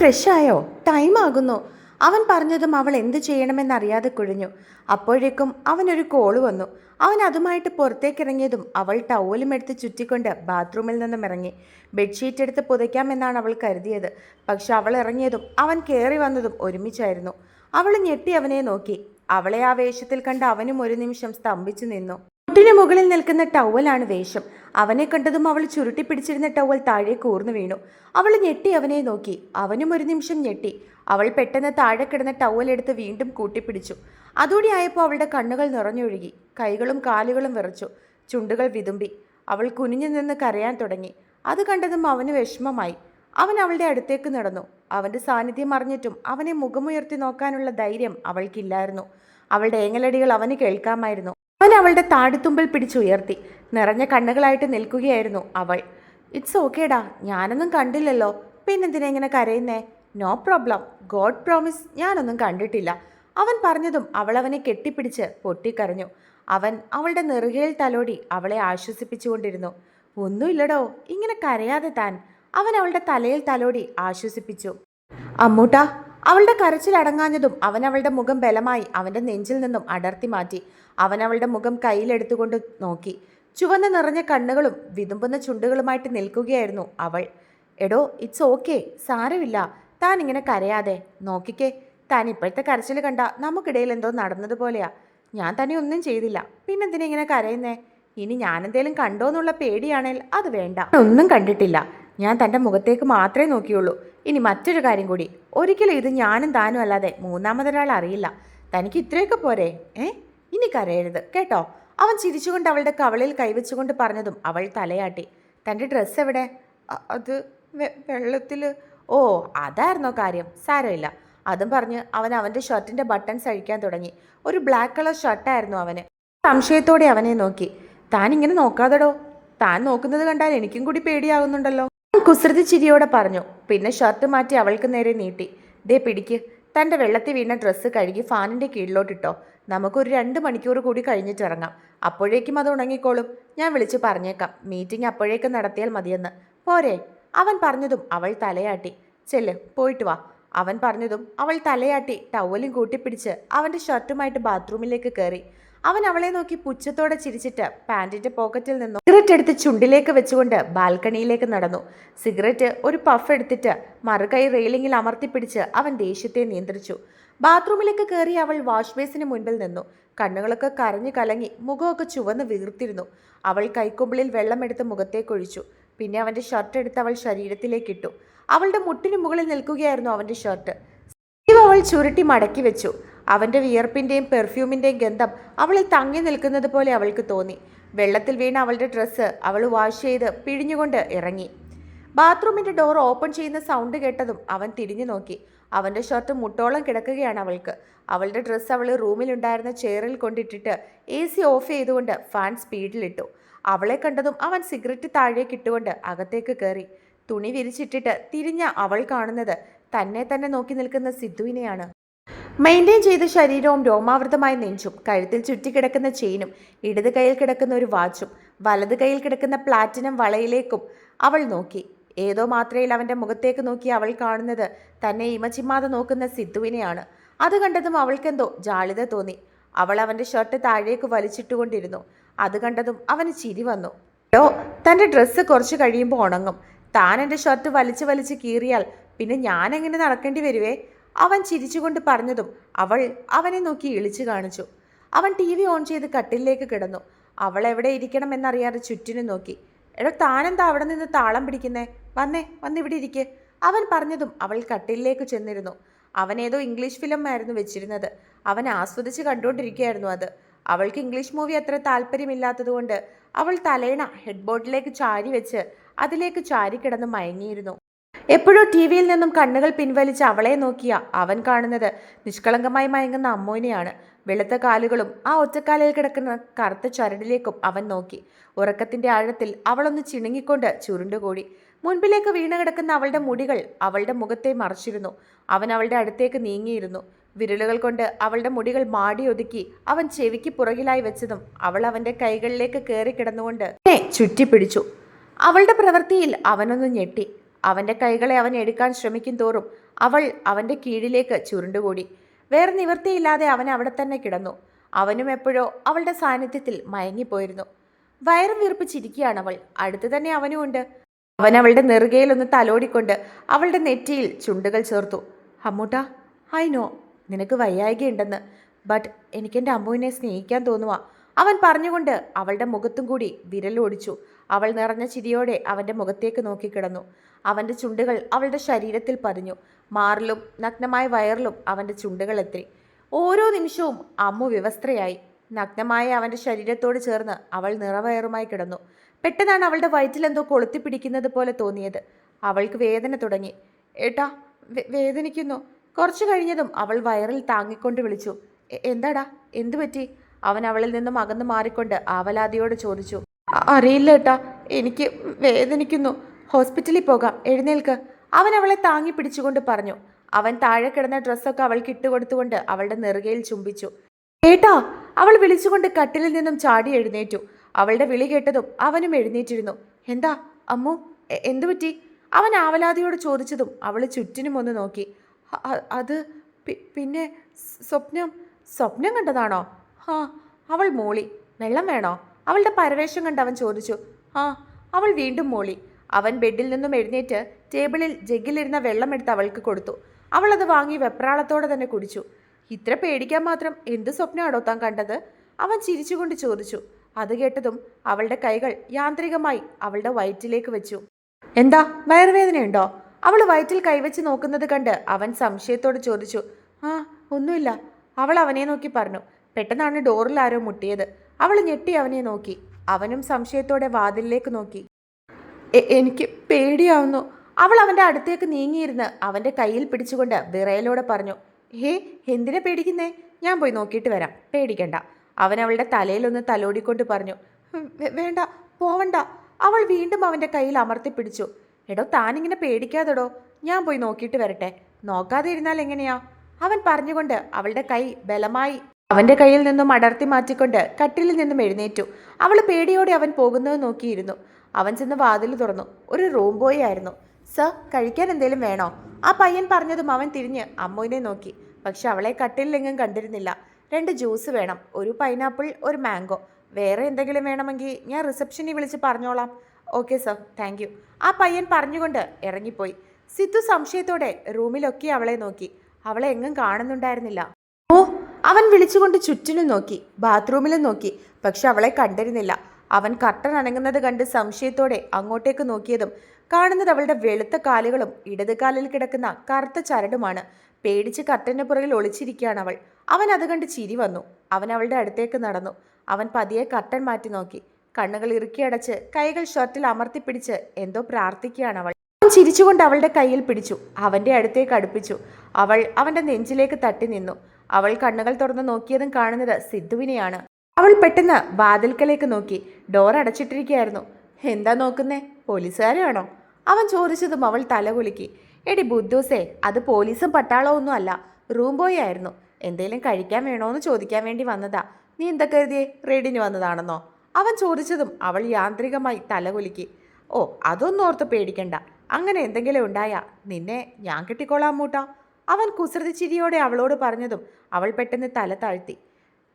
Fresh ആയോ? Time ആകുന്നു. അവൻ പറഞ്ഞതും അവൾ എന്ത് ചെയ്യണമെന്നറിയാതെ കുഴഞ്ഞു. അപ്പോഴേക്കും അവനൊരു കോൾ വന്നു. അവൻ അതുമായിട്ട് പുറത്തേക്കിറങ്ങിയതും അവൾ ടൗലും എടുത്ത് ചുറ്റിക്കൊണ്ട് ബാത്റൂമിൽ നിന്നും ഇറങ്ങി. ബെഡ്ഷീറ്റ് എടുത്ത് പുതയ്ക്കാമെന്നാണ് അവൾ കരുതിയത്. പക്ഷെ അവൾ ഇറങ്ങിയതും അവൻ കയറി വന്നതും ഒരുമിച്ചായിരുന്നു. അവൾ ഞെട്ടി അവനെ നോക്കി. അവളെ ആ വേഷത്തിൽ കണ്ട് അവനും ഒരു നിമിഷം സ്തംഭിച്ചു നിന്നു. മുട്ടിന് മുകളിൽ നിൽക്കുന്ന ടവലാണ് വേഷം. അവനെ കണ്ടതും അവൾ ചുരുട്ടി പിടിച്ചിരുന്ന ടവൽ താഴെ കൂർന്നു വീണു. അവൾ ഞെട്ടി അവനെ നോക്കി. അവനും ഒരു നിമിഷം ഞെട്ടി. അവൾ പെട്ടെന്ന് താഴെ കിടന്ന ടവൽ എടുത്ത് വീണ്ടും കൂട്ടിപ്പിടിച്ചു. അതോടെ ആയപ്പോൾ അവളുടെ കണ്ണുകൾ നിറഞ്ഞൊഴുകി. കൈകളും കാലുകളും വിറച്ചു. ചുണ്ടുകൾ വിതുമ്പി. അവൾ കുനിഞ്ഞു നിന്ന് കരയാൻ തുടങ്ങി. അത് കണ്ടതും അവന് വിഷമമായി. അവൻ അവളുടെ അടുത്തേക്ക് നടന്നു. അവന്റെ സാന്നിധ്യം അറിഞ്ഞിട്ടും അവനെ മുഖമുയർത്തി നോക്കാനുള്ള ധൈര്യം അവൾക്കില്ലായിരുന്നു. അവളുടെ ഏങ്ങലടികൾ അവന് കേൾക്കാമായിരുന്നു. അവൻ അവളുടെ താടിത്തുമ്പിൽ പിടിച്ചുയർത്തി. നിറഞ്ഞ കണ്ണുകളായിട്ട് നിൽക്കുകയായിരുന്നു അവൾ. ഇറ്റ്സ് ഓക്കേടാ ഞാനൊന്നും കണ്ടില്ലല്ലോ. പിന്നെന്തിനാ ഇങ്ങനെ കരയുന്നേ? നോ പ്രോബ്ലം ഗോഡ് പ്രോമിസ് ഞാനൊന്നും കണ്ടിട്ടില്ല. അവൻ പറഞ്ഞതും അവൾ അവനെ കെട്ടിപ്പിടിച്ച് പൊട്ടിക്കരഞ്ഞു. അവൻ അവളുടെ നെറുകയിൽ തലോടി അവളെ ആശ്വസിപ്പിച്ചുകൊണ്ടിരുന്നു. ഒന്നുമില്ലടോ ഇങ്ങനെ കരയാതെ താൻ. അവൻ അവളുടെ തലയിൽ തലോടി ആശ്വസിപ്പിച്ചു. അമ്മൂട്ടാ അവളുടെ കരച്ചിൽ അടങ്ങാഞ്ഞതും അവൻ അവളുടെ മുഖം ബലമായി അവന്റെ നെഞ്ചിൽ നിന്നും അടർത്തി മാറ്റി. അവൻ അവളുടെ മുഖം കയ്യിലെടുത്തുകൊണ്ട് നോക്കി. ചുവന്ന നിറഞ്ഞ കണ്ണുകളും വിതുമ്പുന്ന ചുണ്ടുകളുമായിട്ട് നിൽക്കുകയായിരുന്നു അവൾ. എടോ ഇറ്റ്സ് ഓക്കെ സാരമില്ല. താൻ ഇങ്ങനെ കരയാതെ. നോക്കിക്കേ. താൻ ഇപ്പോഴത്തെ കരച്ചിൽ കണ്ട നമുക്കിടയിൽ എന്തോ നടന്നതുപോലെയാ ഞാൻ തന്നെ ഒന്നും ചെയ്തില്ല. പിന്നെന്തിനെ ഇങ്ങനെ കരയുന്നേ? ഇനി ഞാനെന്തേലും കണ്ടോ എന്നുള്ള പേടിയാണേൽ അത് വേണ്ട. ഒന്നും കണ്ടിട്ടില്ല. ഞാൻ തന്റെ മുഖത്തേക്ക് മാത്രമേ നോക്കിയുള്ളൂ. ഇനി മറ്റൊരു കാര്യം കൂടി. ഒരിക്കലും ഇത് ഞാനും താനും അല്ലാതെ മൂന്നാമതൊരാൾ അറിയില്ല. തനിക്ക് ഇത്രയൊക്കെ പോരെ? ഏ? ഇനി കരയരുത് കേട്ടോ? അവൻ ചിരിച്ചുകൊണ്ട് അവളുടെ കവളിൽ കൈവച്ചുകൊണ്ട് പറഞ്ഞതും അവൾ തലയാട്ടി. തന്റെ ഡ്രസ്സ് എവിടെ? അത് വെള്ളത്തിൽ ഓ അതായിരുന്നോ കാര്യം? സാരമില്ല. അതും പറഞ്ഞ് അവൻ അവന്റെ ഷർട്ടിന്റെ ബട്ടൺസ് അഴിക്കാൻ തുടങ്ങി. ഒരു ബ്ലാക്ക് കളർ ഷർട്ടായിരുന്നു അവന്. സംശയത്തോടെ അവനെ നോക്കി. താൻ ഇങ്ങനെ നോക്കാതെടോ? താൻ നോക്കുന്നത് കണ്ടാൽ എനിക്കും കൂടി പേടിയാകുന്നുണ്ടല്ലോ. കുസൃതി ചിരിയോടെ പറഞ്ഞു പിന്നെ ഷർട്ട് മാറ്റി അവൾക്ക് നേരെ നീട്ടി. ദേ പിടിക്ക്. തന്റെ വെള്ളത്തിൽ വീണ ഡ്രസ്സ് കഴുകി ഫാനിന്റെ കീഴിലോട്ടിട്ടോ. നമുക്കൊരു രണ്ട് മണിക്കൂർ കൂടി കഴിഞ്ഞിട്ട് ഇറങ്ങാം അപ്പോഴേക്കും അത് ഉണങ്ങിക്കോളും. ഞാൻ വിളിച്ച് പറഞ്ഞേക്കാം. മീറ്റിംഗ് അപ്പോഴേക്കും നടത്തിയാൽ മതിയെന്ന്. പോരെ. അവൻ പറഞ്ഞതും അവൾ തലയാട്ടി. ചെല്ല് പോയിട്ട് വാ. അവൻ പറഞ്ഞതും അവൾ തലയാട്ടി ടവലും കൂട്ടിപ്പിടിച്ച് അവന്റെ ഷർട്ടുമായിട്ട് ബാത്റൂമിലേക്ക് കയറി. അവൻ അവളെ നോക്കി പുച്ഛത്തോടെ ചിരിച്ചിട്ട് പാന്റിന്റെ പോക്കറ്റിൽ നിന്നും സിഗരറ്റ് എടുത്ത് ചുണ്ടിലേക്ക് വെച്ചുകൊണ്ട് ബാൽക്കണിയിലേക്ക് നടന്നു. സിഗരറ്റ് ഒരു പഫ് എടുത്തിട്ട് മറുകൈ റെയിലിംഗിൽ അമർത്തിപ്പിടിച്ച് അവൻ ദേഷ്യത്തെ നിയന്ത്രിച്ചു. ബാത്റൂമിലേക്ക് കയറി അവൾ വാഷ് ബേസിന് മുൻപിൽ നിന്നു. കണ്ണുകളൊക്കെ കരഞ്ഞു കലങ്ങി മുഖമൊക്കെ ചുവന്ന് വീർത്തിരുന്നു. അവൾ കൈക്കുമ്പിളിൽ വെള്ളമെടുത്ത് മുഖത്തേക്കൊഴിച്ചു പിന്നെ അവന്റെ ഷർട്ട് എടുത്ത് അവൾ ശരീരത്തിലേക്കിട്ടു അവളുടെ മുട്ടിന് മുകളിൽ നിൽക്കുകയായിരുന്നു അവന്റെ ഷർട്ട് അവൾ ചുരുട്ടി മടക്കി വെച്ചു. അവന്റെ വിയർപ്പിന്റെയും പെർഫ്യൂമിന്റെയും ഗന്ധം അവളിൽ തങ്ങി നിൽക്കുന്നത് പോലെ അവൾക്ക് തോന്നി. വെള്ളത്തിൽ വീണ അവളുടെ ഡ്രസ്സ് അവൾ വാഷ് ചെയ്ത് പിഴിഞ്ഞുകൊണ്ട് ഇറങ്ങി. ബാത്റൂമിന്റെ ഡോർ ഓപ്പൺ ചെയ്യുന്ന സൗണ്ട് കേട്ടതും അവൻ തിരിഞ്ഞു നോക്കി. അവന്റെ ഷർട്ട് മുട്ടോളം കിടക്കുകയാണ് അവൾക്ക്. അവളുടെ ഡ്രസ്സ് അവൾ റൂമിലുണ്ടായിരുന്ന ചെയറിൽ കൊണ്ടിട്ടിട്ട് എ സി ഓഫ് ചെയ്തുകൊണ്ട് ഫാൻ സ്പീഡിലിട്ടു. അവളെ കണ്ടതും അവൻ സിഗരറ്റ് താഴേക്ക് ഇട്ടുകൊണ്ട് അകത്തേക്ക് കയറി. തുണി വിരിച്ചിട്ടിട്ട് തിരിഞ്ഞ അവൾ കാണുന്നത്. തന്നെ തന്നെ നോക്കി നിൽക്കുന്ന സിദ്ധുവിനെയാണ്. മെയിന്റെയിൻ ചെയ്ത ശരീരവും രോമാവൃതമായ നെഞ്ചും. കഴുത്തിൽ ചുറ്റിക്കിടക്കുന്ന ചെയിനും ഇടത് കൈയിൽ കിടക്കുന്ന ഒരു വാച്ചും വലത് കൈയിൽ കിടക്കുന്ന പ്ലാറ്റിനം വളയിലേക്കും അവൾ നോക്കി. ഏതോ മാത്രയിൽ അവന്റെ മുഖത്തേക്ക് നോക്കി അവൾ കാണുന്നത് തന്നെ ഇമച്ചിമ്മാതെ നോക്കുന്ന സിദ്ധുവിനെയാണ്. അത് കണ്ടതും അവൾക്കെന്തോ ജാളിത തോന്നി. അവൾ അവന്റെ ഷർട്ട് താഴേക്ക് വലിച്ചിട്ടുകൊണ്ടിരുന്നു. അത് കണ്ടതും അവന് ചിരി വന്നു. ഡോ തന്റെ ഡ്രസ്സ് കുറച്ച് കഴിയുമ്പോൾ ഉണങ്ങും. താൻ എന്റെ ഷർട്ട് വലിച്ച് വലിച്ച് കീറിയാൽ പിന്നെ ഞാൻ എങ്ങനെ നടക്കേണ്ടി വരുവേ? അവൻ ചിരിച്ചുകൊണ്ട് പറഞ്ഞതും അവൾ അവനെ നോക്കി ഇളിച്ചു കാണിച്ചു. അവൻ ടി വി ഓൺ ചെയ്ത് കട്ടിലേക്ക് കിടന്നു. അവൾ എവിടെ ഇരിക്കണം എന്നറിയാതെ ചുറ്റിനും നോക്കി. എടോ താനെന്താ അവിടെ നിന്ന് താളം പിടിക്കുന്നേ? വന്നേ വന്നിവിടെ ഇരിക്കെ. അവൻ പറഞ്ഞതും അവൾ കട്ടിലേക്ക് ചെന്നിരുന്നു. അവൻ ഏതോ ഇംഗ്ലീഷ് ഫിലിം ആയിരുന്നു വെച്ചിരുന്നത്. അവൻ ആസ്വദിച്ച് കണ്ടുകൊണ്ടിരിക്കുകയായിരുന്നു അത്. അവൾക്ക് ഇംഗ്ലീഷ് മൂവി അത്ര താല്പര്യമില്ലാത്തതുകൊണ്ട് അവൾ തലേണ ഹെഡ്ബോർഡിലേക്ക് ചാരി വെച്ച് അതിലേക്ക് ചാരി കിടന്ന് മയങ്ങിയിരുന്നു. എപ്പോഴോ ടി വിയിൽ നിന്നും കണ്ണുകൾ പിൻവലിച്ച് അവളെ നോക്കിയ അവൻ കാണുന്നത് നിഷ്കളങ്കമായി മയങ്ങുന്ന അമ്മോനെയാണ്. വെളുത്ത കാലുകളും ആ ഒറ്റക്കാലിൽ കിടക്കുന്ന കറുത്ത ചരടിലേക്കും അവൻ നോക്കി. ഉറക്കത്തിന്റെ ആഴത്തിൽ അവളൊന്ന് ചിണുങ്ങിക്കൊണ്ട് ചുരുണ്ടുകൂടി മുൻപിലേക്ക് വീണ് കിടക്കുന്ന അവളുടെ മുടികൾ അവളുടെ മുഖത്തെ മറച്ചിരുന്നു. അവൻ അവളുടെ അടുത്തേക്ക് നീങ്ങിയിരുന്നു. വിരലുകൾ കൊണ്ട് അവളുടെ മുടികൾ മാടി ഒതുക്കി അവൻ ചെവിക്ക് പുറകിലായി വെച്ചതും അവൾ അവന്റെ കൈകളിലേക്ക് കയറി കിടന്നുകൊണ്ട് ചുറ്റിപ്പിടിച്ചു. അവളുടെ പ്രവൃത്തിയിൽ അവനൊന്ന് ഞെട്ടി. അവന്റെ കൈകളെ അവൻ എടുക്കാൻ ശ്രമിക്കും തോറും അവൾ അവന്റെ കീഴിലേക്ക് ചുരുണ്ടുകൂടി. വേറെ നിവൃത്തിയില്ലാതെ അവൻ അവിടെ തന്നെ കിടന്നു. അവനും എപ്പോഴോ അവളുടെ സാന്നിധ്യത്തിൽ മയങ്ങിപ്പോയിരുന്നു. വയറും വീർപ്പിച്ചിരിക്കുകയാണ് അവൾ. അടുത്ത് തന്നെ അവനും ഉണ്ട്. അവൻ അവളുടെ നെറുകയിലൊന്ന് തലോടിക്കൊണ്ട് അവളുടെ നെറ്റിയിൽ ചുണ്ടുകൾ ചേർത്തു. അമ്മൂട്ട ഐ നോ നിനക്ക് വയ്യായികയുണ്ടെന്ന്. ബട്ട് എനിക്കെന്റെ അമ്മുവിനെ സ്നേഹിക്കാൻ തോന്നുക അവൻ പറഞ്ഞുകൊണ്ട് അവളുടെ മുഖത്തും കൂടി വിരലോടിച്ചു അവൾ നിറഞ്ഞ ചിരിയോടെ അവന്റെ മുഖത്തേക്ക് നോക്കിക്കിടന്നു അവന്റെ ചുണ്ടുകൾ അവളുടെ ശരീരത്തിൽ പതിഞ്ഞു. മാറിലും നഗ്നമായ വയറിലും അവന്റെ ചുണ്ടുകൾ എത്തി. ഓരോ നിമിഷവും അമ്മു വ്യവസ്ഥയായി. നഗ്നമായ അവന്റെ ശരീരത്തോട് ചേർന്ന് അവൾ നിറവയറുമായി കിടന്നു. പെട്ടെന്നാണ് അവളുടെ വയറ്റിലെന്തോ കൊളുത്തി പിടിക്കുന്നത് പോലെ തോന്നിയത്. അവൾക്ക് വേദന തുടങ്ങി. ഏട്ടാ വേദനിക്കുന്നു. കുറച്ചു കഴിഞ്ഞതും അവൾ വയറിൽ താങ്ങിക്കൊണ്ട് വിളിച്ചു. എന്താടാ? എന്തു പറ്റി? അവൻ അവളിൽ നിന്നും അകന്നു മാറിക്കൊണ്ട് ആവലാതിയോട് ചോദിച്ചു "അ- അറിയില്ല ഏട്ടാ എനിക്ക് വേദനിക്കുന്നു. ഹോസ്പിറ്റലിൽ പോകാം എഴുന്നേൽക്ക്. അവൻ അവളെ താങ്ങി പിടിച്ചുകൊണ്ട് പറഞ്ഞു. അവൻ താഴെ കിടന്ന ഡ്രസ്സൊക്കെ അവൾക്ക് ഇട്ടുകൊടുത്തുകൊണ്ട് അവളുടെ നെറുകയിൽ ചുംബിച്ചു. ഏട്ടാ അവൾ വിളിച്ചുകൊണ്ട് കട്ടിലിൽ നിന്നും ചാടി എഴുന്നേറ്റു. അവളുടെ വിളി കേട്ടതും അവനും എഴുന്നേറ്റിരുന്നു. എന്താ അമ്മു എന്തു പറ്റി? അവൻ ആവലാതിയോട് ചോദിച്ചതും അവൾ ചുറ്റിനും ഒന്ന് നോക്കി. "അ- അ- അത് പിന്നെ സ്വപ്നം സ്വപ്നം കണ്ടതാണോ? ആ അവൾ മോളി. വെള്ളം വേണോ? അവളുടെ പരവേശം കണ്ട് അവൻ ചോദിച്ചു. ആ അവൾ വീണ്ടും മോളി. അവൻ ബെഡിൽ നിന്നും എഴുന്നേറ്റ് ടേബിളിൽ ജഗ്ഗിലിരുന്ന വെള്ളമെടുത്ത് അവൾക്ക് കൊടുത്തു. അവൾ അത് വാങ്ങി വെപ്രാളത്തോടെ തന്നെ കുടിച്ചു. ഇത്ര പേടിക്കാൻ മാത്രം എന്ത് സ്വപ്നമാണോ താൻ കണ്ടത്? അവൻ ചിരിച്ചുകൊണ്ട് ചോദിച്ചു. അത് കേട്ടതും അവളുടെ കൈകൾ യാന്ത്രികമായി അവളുടെ വയറ്റിലേക്ക് വെച്ചു. എന്താ വയറുവേദനയുണ്ടോ? അവൾ വയറ്റിൽ കൈവച്ച് നോക്കുന്നത് കണ്ട് അവൻ സംശയത്തോട് ചോദിച്ചു. ആ ഒന്നുമില്ല. അവൾ അവനെ നോക്കി പറഞ്ഞു. പെട്ടെന്നാണ് ഡോറിൽ ആരോ മുട്ടിയത്. അവൾ ഞെട്ടി അവനെ നോക്കി. അവനും സംശയത്തോടെ വാതിലിലേക്ക് നോക്കി. എനിക്ക് പേടിയാവുന്നു. അവൾ അവന്റെ അടുത്തേക്ക് നീങ്ങിയിരുന്ന് അവന്റെ കയ്യിൽ പിടിച്ചുകൊണ്ട് വിറയലോടെ പറഞ്ഞു ഹേ എന്തിനെ പേടിക്കുന്നേ? ഞാൻ പോയി നോക്കിയിട്ട് വരാം. പേടിക്കണ്ട. അവൻ അവളുടെ തലയിലൊന്ന് തലോടിക്കൊണ്ട് പറഞ്ഞു വേണ്ട പോവണ്ട. അവൾ വീണ്ടും അവന്റെ കയ്യിൽ അമർത്തി പിടിച്ചു. എടോ താനിങ്ങനെ പേടിക്കാതെടോ. ഞാൻ പോയി നോക്കിയിട്ട് വരട്ടെ. നോക്കാതെ ഇരുന്നാൽ എങ്ങനെയാ? അവൻ പറഞ്ഞുകൊണ്ട് അവളുടെ കൈ ബലമായി അവന്റെ കയ്യിൽ നിന്നും അടർത്തി മാറ്റിക്കൊണ്ട് കട്ടിലിൽ നിന്നും എഴുന്നേറ്റു. അവൾ പേടിയോടെ അവൻ പോകുന്നത് നോക്കിയിരുന്നു. അവൻ ചെന്ന് വാതിൽ തുറന്നു. ഒരു റൂം ബോയ് ആയിരുന്നു. സർ കഴിക്കാൻ എന്തേലും വേണോ? ആ പയ്യൻ പറഞ്ഞതും അവൻ തിരിഞ്ഞ് അമ്മുവിനെ നോക്കി. പക്ഷെ അവളെ കട്ടിലെങ്ങും കണ്ടിരുന്നില്ല. രണ്ട് ജ്യൂസ് വേണം ഒരു പൈനാപ്പിൾ ഒരു മാംഗോ. വേറെ എന്തെങ്കിലും വേണമെങ്കിൽ ഞാൻ റിസപ്ഷനിൽ വിളിച്ച് പറഞ്ഞോളാം. Okay sir. Thank you. ആ പയ്യൻ പറഞ്ഞുകൊണ്ട് ഇറങ്ങിപ്പോയി. സിദ്ധു സംശയത്തോടെ റൂമിലൊക്കെ അവളെ നോക്കി. അവളെ എങ്ങും കാണുന്നുണ്ടായിരുന്നില്ല. അവൻ വിളിച്ചുകൊണ്ട് ചുറ്റിനും നോക്കി ബാത്റൂമിലും നോക്കി പക്ഷെ അവളെ കണ്ടിരുന്നില്ല. അവൻ കർട്ടൻ അനങ്ങുന്നത് കണ്ട് സംശയത്തോടെ അങ്ങോട്ടേക്ക് നോക്കിയതും കാണുന്നത് അവളുടെ വെളുത്ത കാലുകളും ഇടത് കാലിൽ കിടക്കുന്ന കറുത്ത ചരടുമാണ്. പേടിച്ച് കർട്ടന്റെ പുറകിൽ ഒളിച്ചിരിക്കുകയാണ് അവൾ. അവൻ അത് കണ്ട് ചിരി വന്നു. അവൻ അവളുടെ അടുത്തേക്ക് നടന്നു. അവൻ പതിയെ കർട്ടൻ മാറ്റി നോക്കി. കണ്ണുകൾ ഇറുക്കിയടച്ച് കൈകൾ ഷർട്ടിൽ അമർത്തിപ്പിടിച്ച് എന്തോ പ്രാർത്ഥിക്കുകയാണ് അവൾ. അവൻ ചിരിച്ചുകൊണ്ട് അവളുടെ കയ്യിൽ പിടിച്ചു. അവന്റെ അടുത്തേക്ക് അടുപ്പിച്ചു. അവൾ അവന്റെ നെഞ്ചിലേക്ക് തട്ടി നിന്നു. അവൾ കണ്ണുകൾ തുറന്ന് നോക്കിയതും കാണുന്നത് സിദ്ധുവിനെയാണ്. അവൾ പെട്ടെന്ന് വാതിൽക്കലേക്ക് നോക്കി. ഡോർ അടച്ചിട്ടിരിക്കുകയായിരുന്നു. എന്താ നോക്കുന്നേ? പോലീസുകാരാണോ? അവൻ ചോദിച്ചതും അവൾ തലകുലുക്കി എടി ബുദ്ധൂസേ അത് പോലീസും പട്ടാളോ ഒന്നും അല്ല. റൂം ബോയ് ആയിരുന്നു. എന്തെങ്കിലും കഴിക്കാൻ വേണോന്ന് ചോദിക്കാൻ വേണ്ടി വന്നതാ. നീ എന്താ കരുതിയേ? റെഡിന് വന്നതാണെന്നോ? അവൻ ചോദിച്ചതും അവൾ യാന്ത്രികമായി തലകുലുക്കി ഓ അതൊന്നും ഓർത്ത് പേടിക്കണ്ട. അങ്ങനെ എന്തെങ്കിലും ഉണ്ടായാ നിന്നെ ഞാൻ കിട്ടിക്കോളാം മൂട്ടാ അവൻ കുസൃതി ചിരിയോടെ അവളോട് പറഞ്ഞതും അവൾ പെട്ടെന്ന് തല താഴ്ത്തി.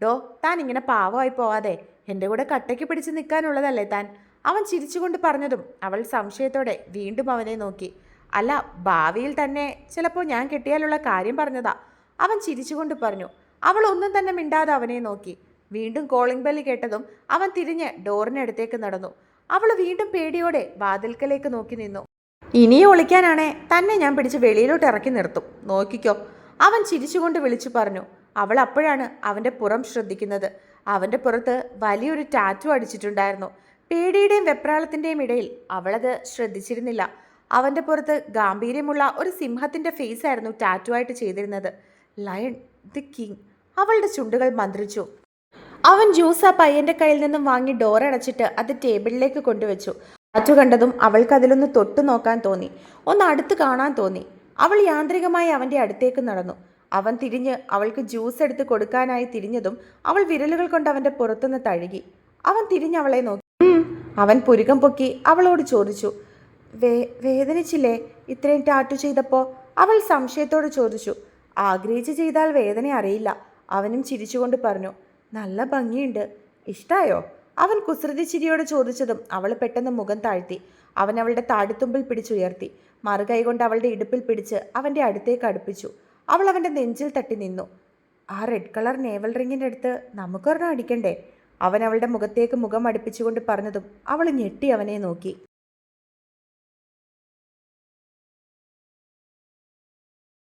ഡോ താൻ ഇങ്ങനെ പാവമായി പോവാതെ എന്റെ കൂടെ കട്ടയ്ക്ക് പിടിച്ച് നിൽക്കാനുള്ളതല്ലേ താൻ? അവൻ ചിരിച്ചുകൊണ്ട് പറഞ്ഞതും അവൾ സംശയത്തോടെ വീണ്ടും അവനെ നോക്കി. അല്ല ഭാവിയിൽ തന്നെ ചിലപ്പോൾ ഞാൻ കെട്ടിയാലുള്ള കാര്യം പറഞ്ഞതാ. അവൻ ചിരിച്ചുകൊണ്ട് പറഞ്ഞു. അവൾ ഒന്നും തന്നെ മിണ്ടാതെ അവനെ നോക്കി. വീണ്ടും കോളിംഗ് ബെല്ല് കേട്ടതും അവൻ തിരിഞ്ഞ് ഡോറിനടുത്തേക്ക് നടന്നു. അവൾ വീണ്ടും പേടിയോടെ വാതിൽക്കലേക്ക് നോക്കി നിന്നു. ഇനിയും ഒളിക്കാനാണേ. തന്നെ ഞാൻ പിടിച്ച് വെളിയിലോട്ട് ഇറക്കി നിർത്തും. നോക്കിക്കോ. അവൻ ചിരിച്ചുകൊണ്ട് വിളിച്ചു പറഞ്ഞു. അവൾ അപ്പോഴാണ് അവന്റെ പുറം ശ്രദ്ധിക്കുന്നത്. അവന്റെ പുറത്ത് വലിയൊരു ടാറ്റു അടിച്ചിട്ടുണ്ടായിരുന്നു. പേടിയുടെയും വെപ്രാളത്തിന്റെയും ഇടയിൽ അവളത് ശ്രദ്ധിച്ചിരുന്നില്ല. അവന്റെ പുറത്ത് ഗാംഭീര്യമുള്ള ഒരു സിംഹത്തിന്റെ ഫേസ് ആയിരുന്നു ടാറ്റു ആയിട്ട് ചെയ്തിരുന്നത്. Lion the king. അവളുടെ ചുണ്ടുകൾ മന്ത്രിച്ചു. അവൻ ജ്യൂസ് ആ പയ്യന്റെ കയ്യിൽ നിന്നും വാങ്ങി ഡോർ അടച്ചിട്ട് അത് ടേബിളിലേക്ക് കൊണ്ടുവച്ചു. ടാറ്റു കണ്ടതും അവൾക്ക് അതിലൊന്ന് തൊട്ടു നോക്കാൻ തോന്നി. ഒന്ന് അടുത്ത് കാണാൻ തോന്നി. അവൾ യാന്ത്രികമായി അവന്റെ അടുത്തേക്ക് നടന്നു. അവൻ തിരിഞ്ഞ് അവൾക്ക് ജ്യൂസ് എടുത്ത് കൊടുക്കാനായി തിരിഞ്ഞതും അവൾ വിരലുകൾ കൊണ്ട് അവന്റെ പുറത്തുനിന്ന് തഴുകി. അവൻ തിരിഞ്ഞ് അവളെ നോക്കി. അവൻ പുരുകം പൊക്കി അവളോട് ചോദിച്ചു. വേ വേദനിച്ചില്ലേ? ഇത്രയും ടാറ്റു ചെയ്തപ്പോൾ അവൾ സംശയത്തോട് ചോദിച്ചു. ആഗ്രഹിച്ച് ചെയ്താൽ വേദന അറിയില്ല. അവനും ചിരിച്ചുകൊണ്ട് പറഞ്ഞു. നല്ല ഭംഗിയുണ്ട്. ഇഷ്ടായോ? അവൻ കുസൃതി ചിരിയോടെ ചോദിച്ചതും അവൾ പെട്ടെന്ന് മുഖം താഴ്ത്തി. അവൻ അവളുടെ താടിത്തുമ്പിൽ പിടിച്ചുയർത്തി. മറുകൈ കൊണ്ട് അവളുടെ ഇടുപ്പിൽ പിടിച്ച് അവന്റെ അടുത്തേക്ക് അടുപ്പിച്ചു. അവൾ അവന്റെ നെഞ്ചിൽ തട്ടി നിന്നു. ആ റെഡ് കളർ നേവൽ റിങ്ങിന്റെ അടുത്ത് നമുക്കൊരെണ്ണം അടിക്കണ്ടേ? അവൻ അവളുടെ മുഖത്തേക്ക് മുഖം അടുപ്പിച്ചുകൊണ്ട് പറഞ്ഞതും അവൾ ഞെട്ടി അവനെ നോക്കി.